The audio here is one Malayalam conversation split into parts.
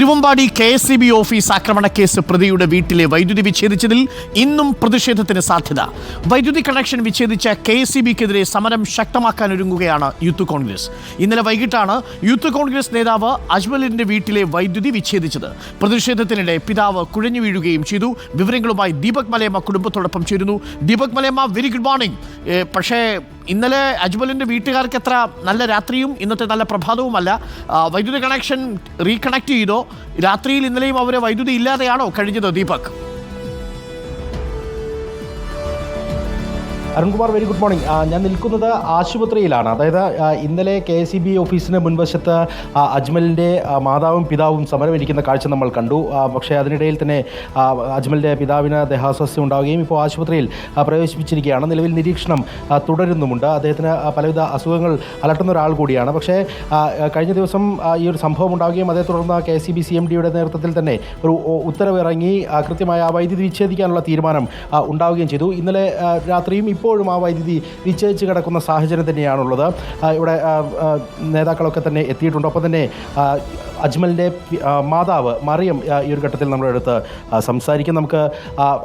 Thiruvambady K S C B office ആക്രമണ കേസ് പ്രതിയുടെ വീട്ടിലെ വൈദ്യുതി വിച്ഛേദിച്ചതിൽ ഇന്നും പ്രതിഷേധത്തിന് സാധ്യത. വൈദ്യുതി കണക്ഷൻ വിച്ഛേദിച്ച കെ എസ് സി ബിക്കെതിരെ സമരം യൂത്ത് കോൺഗ്രസ്. ഇന്നലെ വൈകിട്ടാണ് യൂത്ത് കോൺഗ്രസ് നേതാവ് അജ്മലിന്റെ വീട്ടിലെ വൈദ്യുതി വിച്ഛേദിച്ചത്. പ്രതിഷേധത്തിനിടെ പിതാവ് കുഴഞ്ഞു വീഴുകയും ചെയ്തു. വിവരങ്ങളുമായി ദീപക് മലയമ്മ കുടുംബത്തോടൊപ്പം ചേരുന്നു. Deepak Malayamma very good morning പക്ഷേ ഇന്നലെ അജ്മലിന്റെ വീട്ടുകാർക്ക് എത്ര നല്ല രാത്രിയും ഇന്നത്തെ നല്ല പ്രഭാതവുമല്ല. വൈദ്യുതി കണക്ഷൻ റീകണക്ട് ചെയ്തോ? രാത്രിയിൽ ഇന്നലെയും അവരെ വൈദ്യുതി ഇല്ലാതെയാണോ കഴിഞ്ഞത് Deepak? Arunkumar very good morning ഞാൻ നിൽക്കുന്നത് ആശുപത്രിയിലാണ്. അതായത് ഇന്നലെ കെ എസ് ഇ ബി ഓഫീസിന് മുൻവശത്ത് അജ്മലിന്റെ മാതാവും പിതാവും സമരമിരിക്കുന്ന കാഴ്ച നമ്മൾ കണ്ടു. പക്ഷേ അതിനിടയിൽ തന്നെ അജ്മലിന്റെ പിതാവിന് ദേഹാസ്വാസ്ഥ്യം ഉണ്ടാവുകയും ഇപ്പോൾ ആശുപത്രിയിൽ പ്രവേശിപ്പിച്ചിരിക്കുകയാണ്. നിലവിൽ നിരീക്ഷണം തുടരുന്നുമുണ്ട്. അദ്ദേഹത്തിന് പലവിധ അസുഖങ്ങൾ അലട്ടുന്ന ഒരാൾ കൂടിയാണ്. പക്ഷേ കഴിഞ്ഞ ദിവസം ഈ ഒരു സംഭവം ഉണ്ടാവുകയും അതേ തുടർന്ന് K S E B C M ഡിയുടെ നേതൃത്വത്തിൽ തന്നെ ഒരു ഉത്തരവിറങ്ങി കൃത്യമായ വൈദ്യുതി വിച്ഛേദിക്കാനുള്ള തീരുമാനം ഉണ്ടാവുകയും ചെയ്തു. ഇന്നലെ രാത്രിയും ഇപ്പോഴും ആ വൈദ്യുതി വിച്ഛേദിച്ച് കിടക്കുന്ന സാഹചര്യം തന്നെയാണുള്ളത്. ഇവിടെ നേതാക്കളൊക്കെ തന്നെ എത്തിയിട്ടുണ്ട്. ഒപ്പം തന്നെ അജ്മലിന്റെ മാതാവ് മറിയം ഈ ഒരു ഘട്ടത്തിൽ ആ, സംസാരിക്കും. നമുക്ക്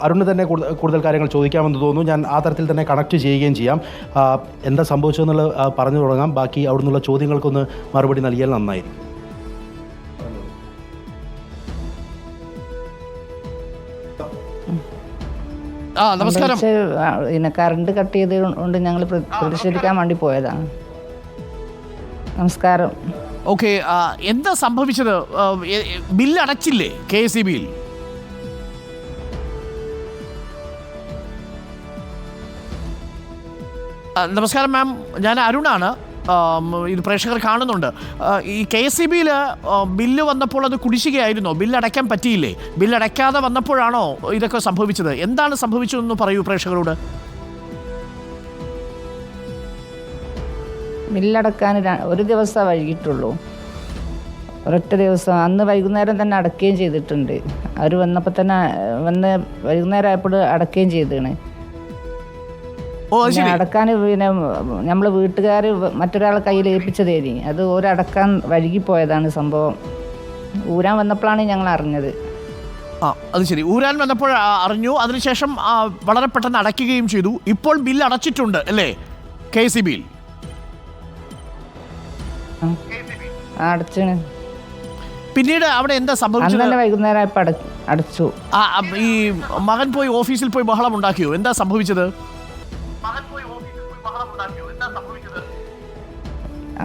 അരുണ് തന്നെ കൂടുതൽ കൂടുതൽ കാര്യങ്ങൾ ചോദിക്കാമെന്ന് തോന്നുന്നു. ഞാൻ ആ തരത്തിൽ തന്നെ കണക്ട് ചെയ്യുകയും ചെയ്യാം. എന്താ സംഭവിച്ചതെന്നുള്ളത് പറഞ്ഞു തുടങ്ങാം. ബാക്കി അവിടെ നിന്നുള്ള ചോദ്യങ്ങൾക്കൊന്ന് മറുപടി നൽകിയാൽ നന്നായിരിക്കും. ആ നമസ്കാരം. പിന്നെ കറണ്ട് കട്ട് ചെയ്ത് കൊണ്ട് ഞങ്ങൾ പ്രതിഷേധിക്കാൻ വേണ്ടി പോയതാണ്. നമസ്കാരം. ഓക്കെ എന്താ സംഭവിച്ചത്? ബില്ല് അടച്ചില്ലേ കെ എസ് ഇ ബിയിൽ? നമസ്കാരം മാം. ഞാൻ അരുണാണ്. ഇത് പ്രേക്ഷകർ കാണുന്നുണ്ട്. ഈ കെ എസ് സി ബിയിൽ ബില്ല് വന്നപ്പോൾ അത് കുടിശ്ശികയായിരുന്നോ. ബില്ല് അടയ്ക്കാൻ പറ്റിയില്ലേ? ബില്ല് അടയ്ക്കാതെ വന്നപ്പോഴാണോ ഇതൊക്കെ സംഭവിച്ചത്? എന്താണ് സംഭവിച്ചതെന്ന് പറയൂ പ്രേക്ഷകരോട്. ബില്ലടക്കാൻ ഒരു ദിവസം വൈകിട്ടുള്ളൂ. ഒരൊറ്റ ദിവസം. അന്ന് വൈകുന്നേരം തന്നെ അടക്കുകയും ചെയ്തിട്ടുണ്ട്. അവർ വന്നപ്പോൾ തന്നെ വന്ന് വൈകുന്നേരം ആയപ്പോൾ അടക്കുകയും ചെയ്തതാണ്. അടക്കാൻ പിന്നെ നമ്മൾ വീട്ടുകാർ മറ്റൊരാളെ കയ്യിൽ ഏൽപ്പിച്ചതേനി അത് ഒരടക്കാൻ പോയതാണ് സംഭവം. ഊരാൻ വന്നപ്പോഴാണ് ഞങ്ങൾ അറിഞ്ഞത്. ആ അത് ശരി. ഊരാൻ വന്നപ്പോൾ അറിഞ്ഞു. അതിനുശേഷം വളരെ പെട്ടെന്ന് അടയ്ക്കുകയും ചെയ്തു. ഇപ്പോൾ ബില്ല് അടച്ചിട്ടുണ്ട് അല്ലേ? കെ സി ബിയിൽ അടച്ചാണ്. പിന്നീട് അവിടെ എന്താ സംഭവിച്ചത്? വൈകുന്നേരം അടച്ചു. ഈ മകൻ പോയി ഓഫീസിൽ പോയി ബഹളം ഉണ്ടാക്കിയോ? എന്താ സംഭവിച്ചത്?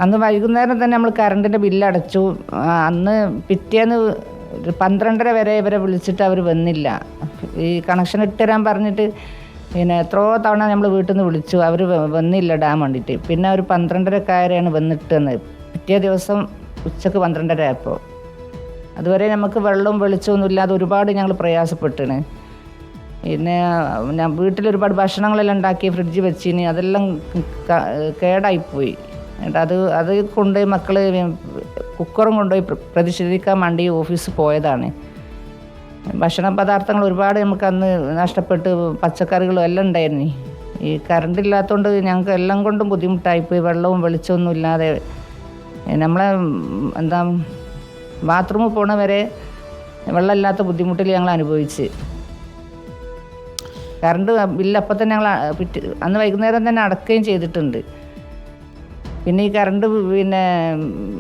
അന്ന് വൈകുന്നേരം തന്നെ നമ്മൾ കറണ്ടിന്റെ ബില്ല് അടച്ചു അന്ന് പിറ്റേന്ന് പന്ത്രണ്ടര വരെ ഇവരെ വിളിച്ചിട്ട് അവർ വന്നില്ല. ഈ കണക്ഷൻ ഇട്ടുതരാൻ പറഞ്ഞിട്ട് പിന്നെ എത്രയോ തവണ നമ്മൾ വീട്ടിൽ നിന്ന് വിളിച്ചു. അവർ വന്നില്ല ഡാം വേണ്ടിയിട്ട് പിന്നെ ഒരു പന്ത്രണ്ടരക്കാരെയാണ് വന്നിട്ടെന്ന്. പിറ്റേ ദിവസം ഉച്ചയ്ക്ക് പന്ത്രണ്ടര ആയപ്പോൾ അതുവരെ നമുക്ക് വെള്ളവും വെളിച്ചമൊന്നും ഇല്ലാതെ ഒരുപാട് ഞങ്ങൾ പ്രയാസപ്പെട്ടാണ് പിന്നെ വീട്ടിൽ ഒരുപാട് ഭക്ഷണങ്ങളെല്ലാം ഉണ്ടാക്കി ഫ്രിഡ്ജ് വെച്ചിന് അതെല്ലാം കേടായിപ്പോയി. എന്നിട്ട് അത് അത് കൊണ്ടുപോയി മക്കൾ കുക്കറും കൊണ്ടുപോയി പ്ര- പ്രതിഷേധിക്കാൻ വേണ്ടി ഓഫീസിൽ പോയതാണ്. ഭക്ഷണ പദാർത്ഥങ്ങൾ ഒരുപാട് നമുക്ക് അന്ന് നഷ്ടപ്പെട്ട് പച്ചക്കറികളും എല്ലാം ഉണ്ടായിരുന്നു. ഈ കറണ്ട് ഇല്ലാത്തതുകൊണ്ട് ഞങ്ങൾക്ക് എല്ലാം കൊണ്ടും ബുദ്ധിമുട്ടായിപ്പോയി. വെള്ളവും വെളിച്ചമൊന്നും ഇല്ലാതെ. നമ്മളെ എന്താ ബാത്റൂമിൽ പോണ വരെ വെള്ളമില്ലാത്ത ബുദ്ധിമുട്ടിൽ ഞങ്ങൾ അനുഭവിച്ച്. കറണ്ട് ബില്ല് അപ്പം തന്നെ ഞങ്ങൾ പിറ്റ് അന്ന് വൈകുന്നേരം തന്നെ അടക്കുകയും ചെയ്തിട്ടുണ്ട്. പിന്നെ ഈ കറണ്ട് പിന്നെ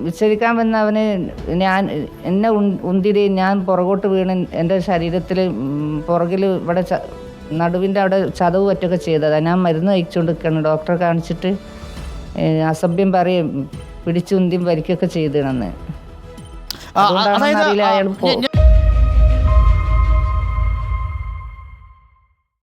വിച്ഛേദിക്കാൻ വന്ന അവന് ഞാൻ എന്നെ ഉന്തിരി ഞാൻ പുറകോട്ട് വീണ് എന്റെ ശരീരത്തിൽ പുറകിൽ ഇവിടെ നടുവിന്റെ അവിടെ ചതവ് പറ്റൊക്കെ ചെയ്തതാണ് ഞാൻ മരുന്ന് കഴിച്ചുകൊണ്ട് നിൽക്കണം ഡോക്ടറെ കാണിച്ചിട്ട് അസഭ്യം പറയും പിടിച്ചുന്തിയും വരിക്കൊക്കെ ചെയ്തിടന്ന് ആ, അതുകൊണ്ടാണോ അതായത് അയാൾ